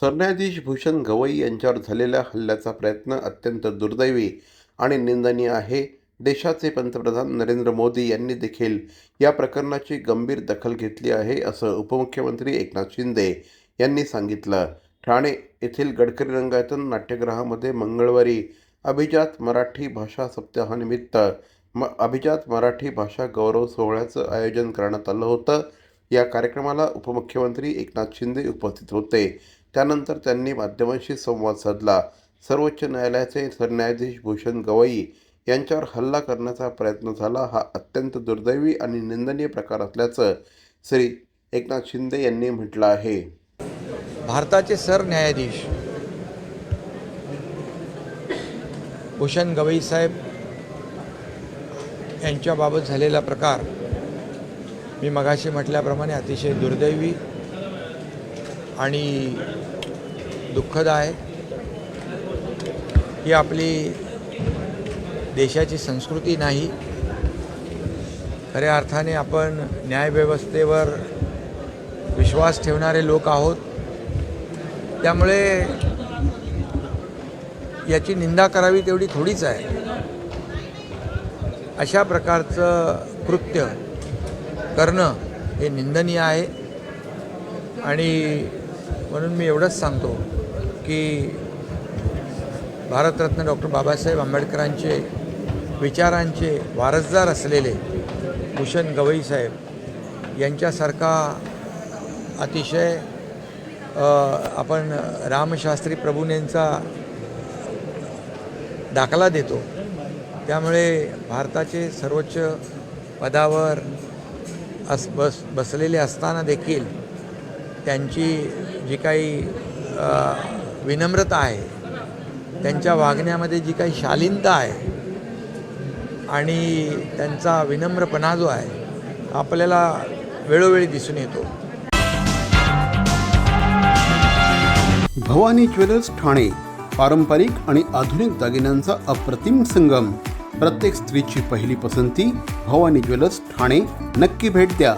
सरन्यायाधीश भूषण गवई यांच्यावर झालेल्या हल्ल्याचा प्रयत्न अत्यंत दुर्दैवी आणि निंदनीय आहे. देशाचे पंतप्रधान नरेंद्र मोदी यांनी देखील या प्रकरणाची गंभीर दखल घेतली आहे असं उपमुख्यमंत्री एकनाथ शिंदे यांनी सांगितलं. ठाणे येथील गडकरी रंगायतन नाट्यगृहामध्ये मंगळवारी अभिजात मराठी भाषा सप्ताहानिमित्त म अभिजात मराठी भाषा गौरव सोहळ्याचं आयोजन करण्यात आलं होतं. या कार्यक्रमाला उपमुख्यमंत्री एकनाथ शिंदे उपस्थित होते. त्यानंतर त्यांनी माध्यमांशी संवाद साधला. सर्वोच्च न्यायालयाचे सरन्यायाधीश भूषण गवई यांच्यावर हल्ला करण्याचा प्रयत्न झाला. हा अत्यंत दुर्दैवी आणि निंदनीय प्रकार असल्याचं श्री एकनाथ शिंदे यांनी म्हटलं आहे. भारताचे सरन्यायाधीश भूषण गवई साहेब यांच्याबाबत झालेला प्रकार मी मगाशी म्हटल्याप्रमाणे अतिशय दुर्दैवी आणि दुःखद आहे ही आपली देशाची संस्कृती नाही. खऱ्या अर्थाने आपण न्यायव्यवस्थेवर विश्वास ठेवणारे लोक आहोत. त्यामुळे याची निंदा करावी तेवढी थोडीच आहे. अशा प्रकारचं कृत्य करणं हे निंदनीय आहे. आणि म्हणून मी एवढंच सांगतो की भारतरत्न डॉक्टर बाबासाहेब आंबेडकरांचे विचारांचे वारसदार असलेले भूषण गवई साहेब यांच्यासारखा अतिशय आपण रामशास्त्री प्रभूनेंचा दाखला देतो. त्यामुळे भारताचे सर्वोच्च पदावर अस बस बसलेले असताना देखील त्यांची जी काही विनम्रता आहे त्यांच्या वागण्यामध्ये जी काही शालीनता आहे आणि त्यांचा विनम्रपणा जो आहे आपल्याला वेळोवेळी दिसून येतो. भवानी ज्वेलर्स ठाणे पारंपरिक आणि आधुनिक दागिन्यांचा अप्रतिम संगम. प्रत्येक स्त्रीची पहिली पसंती भवानी ज्वेलर्स ठाणे. नक्की भेट द्या.